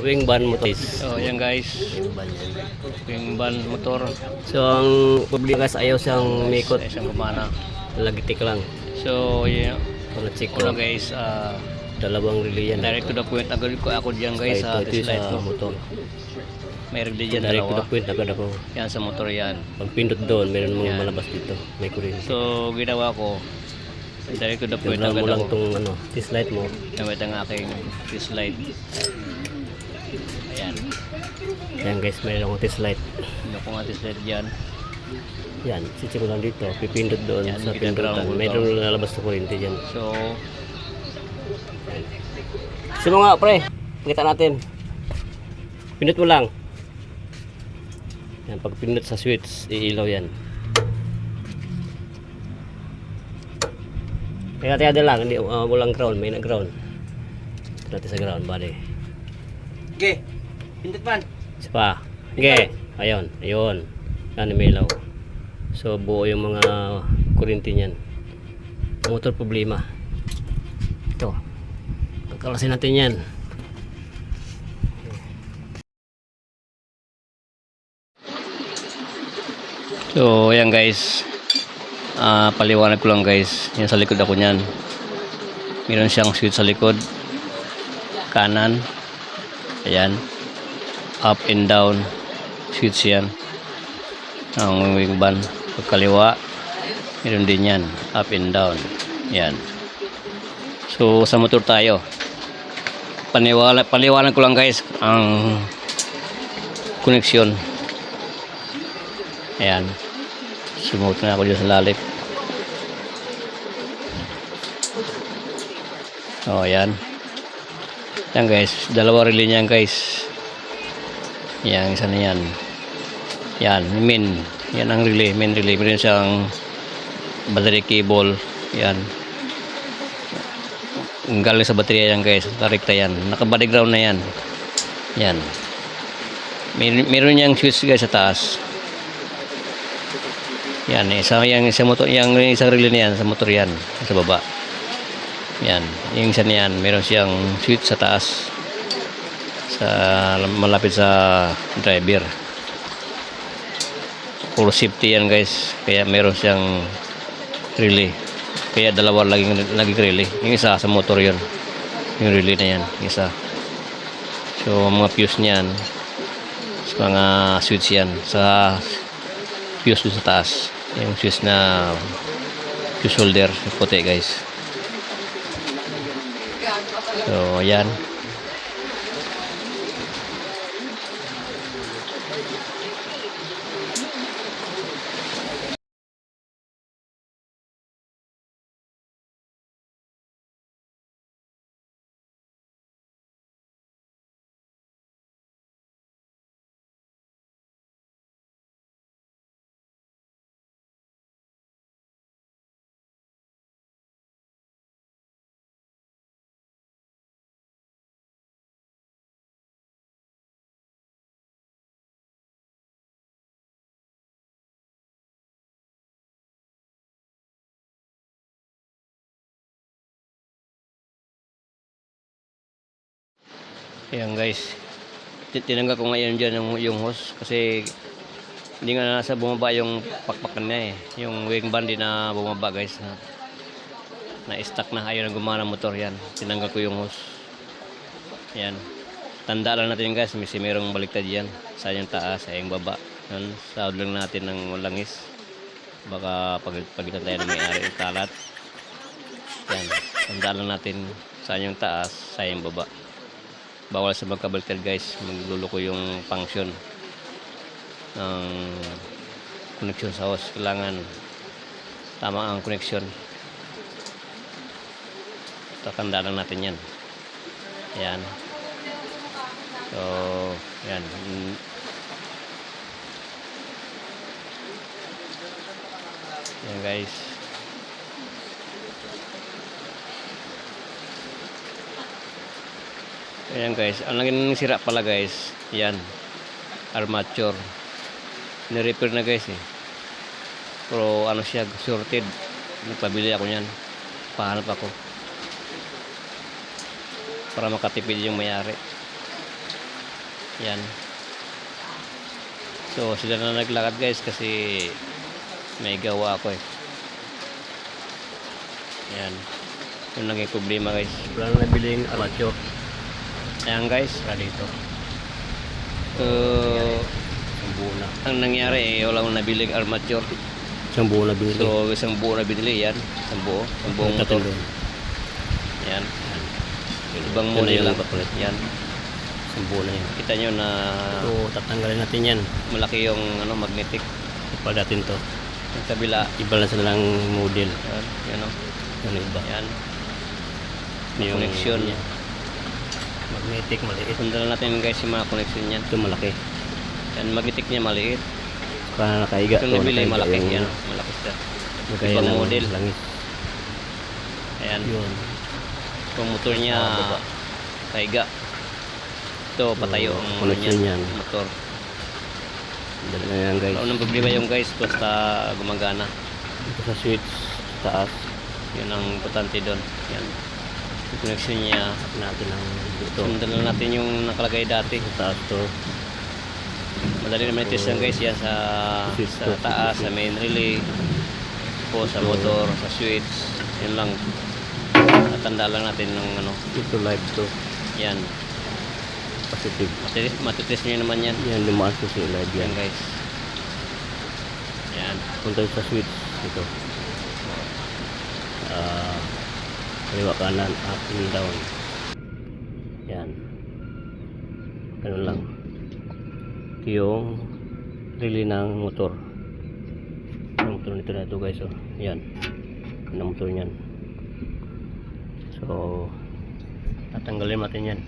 wing van motor. So, yan guys. Wing van motor. So ang problema guys ayaw siyang mikot. Sa isang gumana. Lagitik lang. So, yun. Kung na-check ko lang. guys, ah, Dalawang relay yan. direct to the point. Agad ko ako diyan guys sa test light sa ko. motor. May relay dyan Direct to the point agad ako. Yan sa motor yan. Pag pindot doon, meron mga malabas dito. May kuryente. So, ginawa ko. Direct to the point agad lang ako. tong ano, test light mo. Gamit ang aking test light. Ayan. Yan guys, meron akong test light. Ko nga test light dyan. Yan, lang dito. Pipindot doon Yan, sa pindutan. Meron ito. lalabas na kuryente dyan. So, Sino nga pre? Pakita natin. Pindot mo lang. Yan, pag pindot sa switch, iilaw yan. Kaya tiyada lang, hindi, uh, walang ground, may na ground. Natin sa ground, bali. Okay. Pindot man. Isa pa. Okay, ayun, ayun. Yan, may ilaw. So, buo yung mga kuryente niyan. Motor problema. Ito. Kakalasin natin yan. so ayan guys. Ah, paliwanag ko lang guys. Yan sa likod ako niyan. Meron siyang switch sa likod. Kanan. Ayan. Up and down. Switch yan. Ang wing ban. Pagkaliwa. Meron din yan. Up and down. Yan. So sa motor tayo. Paniwala, paliwanag ko lang guys ang koneksyon. Ayan. Sumuot na ako dyan sa lalim. Oh, ayan. Yan guys, dalawa relay niyan guys. Yan, isa na yan. Yan, main. Yan ang relay, main relay. Meron siyang battery cable. Yan. Galing sa baterya yan guys. Tarekta yan. Nakabody ground na yan. Yan. Mer meron niyang switch guys sa taas. Yan, isa yang sa motor, yang isang relay na yan sa motor yan, sa baba. Yan, yung isa na yan, meron siyang switch sa taas. Sa malapit sa driver. Full safety yan guys, kaya meron siyang relay. Kaya dalawa laging laging relay. Yung isa sa motor yon. Yung relay na yan, isa. So mga fuse niyan, mga switch yan sa fuse dun sa taas yung fuse na fuse holder puti guys so yan Ayan guys. Ti- Tinanggal ko ngayon dyan yung, yung hose kasi hindi nga nasa bumaba yung pakpakan niya eh. Yung wing band di na bumaba guys. Na, na. Ayaw na gumana motor yan. Tinanggal ko yung hose. Ayan. Tanda lang natin guys. May merong baliktad yan. Sa yung taas, sa yung baba. Yan. Sahod lang natin ng langis. Baka pag pagitan tayo ng may-ari ng kalat. Yan. Tanda lang natin saan yung taas, sa yung baba bawal sa magkabaliktad guys. Magluluko yung function ng connection sa host. Kailangan tama ang connection. Tatanda lang natin yan. Yan so yan yan guys Ayan guys, ang naging sira pala guys, yan, armature. Ni-repair na guys eh. Pero ano siya, sorted. Nagpabili ako niyan. Pahanap ako. Para makatipid yung mayari. Yan. So, sila na naglakad guys kasi may gawa ako eh. Yan. Yung naging problema guys. Wala na nabiling armature. Ayan guys. Dito. So, Isang buo na. ang nangyari eh, wala akong nabiling armature. Isang buo na binili. So, isang buo na binili yan. Isang buo. Isang buong motor. Yan. Yan. Ibang Ito na model yung lang. papalit. Yan. Isang buo na yan. Kita nyo na So, tatanggalin natin yan. malaki yung ano, magnetic. Ipal natin to. Yung kabila. Iba lang sila ng model. Yan. Yan o. Yan ang iba. Yan. Yung connection. niya. Magnetic, maliit. Sundan natin guys yung mga connection niyan. Ito malaki. Yan, magnetic niya maliit. Kaya nakaiga. Ito to, nabili, malaki. Yan, malaki siya. Ibang ng model. Langis. Ayan. Yun. Yung motor niya, Ah, baba. kaiga. Ito, patayo ang ano connection niyan, yan. motor. Dali na yan guys. Wala unang problema yung guys, basta gumagana. Ito sa switch. Taas. Yun ang importante doon. Yan. Connection niya, Natin ang dito. sundan lang natin yung nakalagay dati. Sa to. Madali naman i-test yan guys, yan sa, sa taas, sa main relay, po sa motor, sa switch. Yun lang. Natanda lang natin ng ano, Ito live to. yan. Positive. Matitis, matitest nyo naman yan. Yan, lumaas ko sa live Yan yan. guys. Yan. Punta sa switch. Ito. Ah, kaliwa kanan, up and down. Yan. Ganun lang. Ito yung relay ng motor. Yung motor nito na ito guys. Oh. Yan. Ang motor niyan. So, tatanggalin natin yan.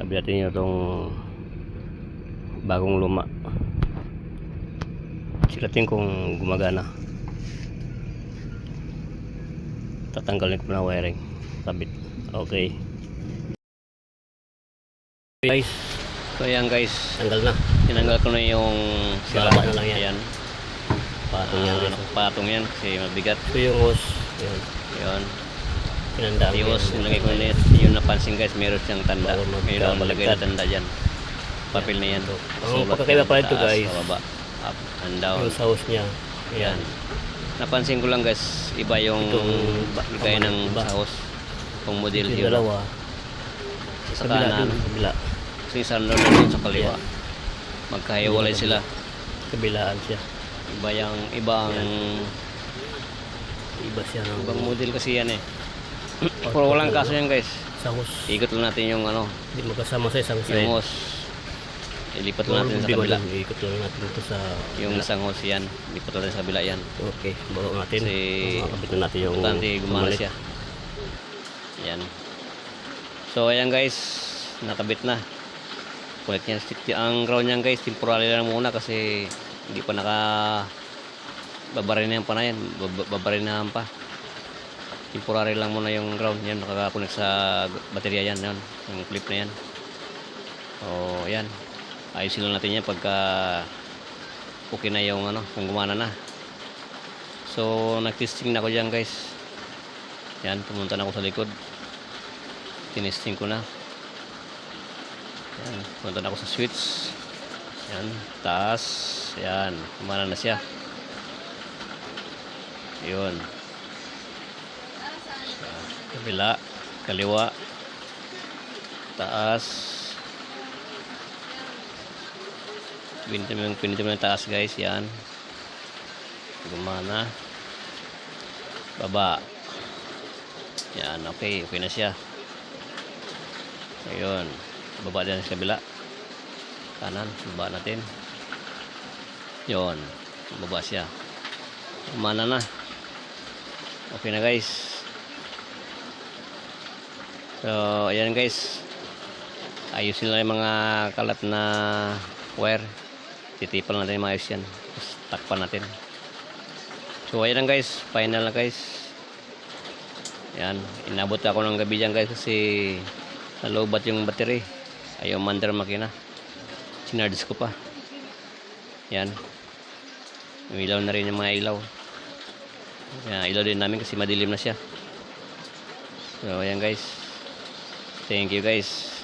Sabi natin itong bagong luma. Siratin kung gumagana. Tatanggalin ko na wiring. Sabit. Okay. Guys, So yan guys, tanggal na. tinanggal ko na yung sira. Baba na lang yan. Ayan. Patong yan Ah, guys. nakapatong yan kasi mabigat. Ito yung hose. Yun. Yun. Ko Tiwas, yan. nilagay ko na yan. Yung napansin guys, meron siyang tanda. Ang malagay na tanda dyan. Papel na yan. Ang Sulat pagkakaiba pala ito, guys. Up and down. Yung sa hose niya. Yan. Yan. Napansin ko lang guys, iba yung Itong lagay ng iba. sahos. Kung model Yung yun. dalawa. Sa Kabila kanan. dun, kabila. Kasi isa na doon sa kaliwa. Yan. Magkahiwalay Yung sila. Kabilaan siya. Iba yung ibang Iba siya ng ibang model kasi yan eh. Pero walang kaso yan guys. sa hose. Ikot lang natin yung ano, Hindi magkasama sa isang side. yung. Ilipat lang natin sa kabila. Ikot lang natin ito sa Yung isang hose yan, ilipat natin sa kabila yan. Okay, baro natin. Kasi- Makakabit na natin yung Importante gumana siya. Yan. So ayan guys, nakabit na. Kulit niyan. Ang ground niyan guys, temporary lang muna kasi hindi pa naka babarinahan pa na yan. Bab- Babarinahan pa. Temporary lang muna yung ground yan. Nakakakunik sa baterya yan. yan yung clip na yan. So ayan. Ayusin lang natin yan pagka okay na yung ano, kung gumana na. So, nag-testing na ako dyan guys. Yan, pumunta na ako sa likod. Tinesting ko na. Yan, pumunta na ako sa switch. Yan, taas. Yan, kumana na siya. Yun. Kabila, kaliwa, taas. Pinitin mo yung pinitin mo yung taas guys, yan. Gumana. Baba. Yan, okay. Okay na siya. Ayun. Baba din sa kabila. Kanan. Baba natin. Yun. Baba siya. Umana na. Okay na guys. So, ayan guys. Ayusin lang yung mga kalat na wire. Titipan natin yung maayos yan. Takpan natin. So ayan lang guys, final na guys. Yan, inabot ako ng gabi dyan guys kasi nalobat yung battery. Ayaw mandar makina. Sinardis ko pa. Yan. Umilaw na rin yung mga ilaw. Yan, ilaw din namin kasi madilim na siya. So ayan guys. Thank you guys.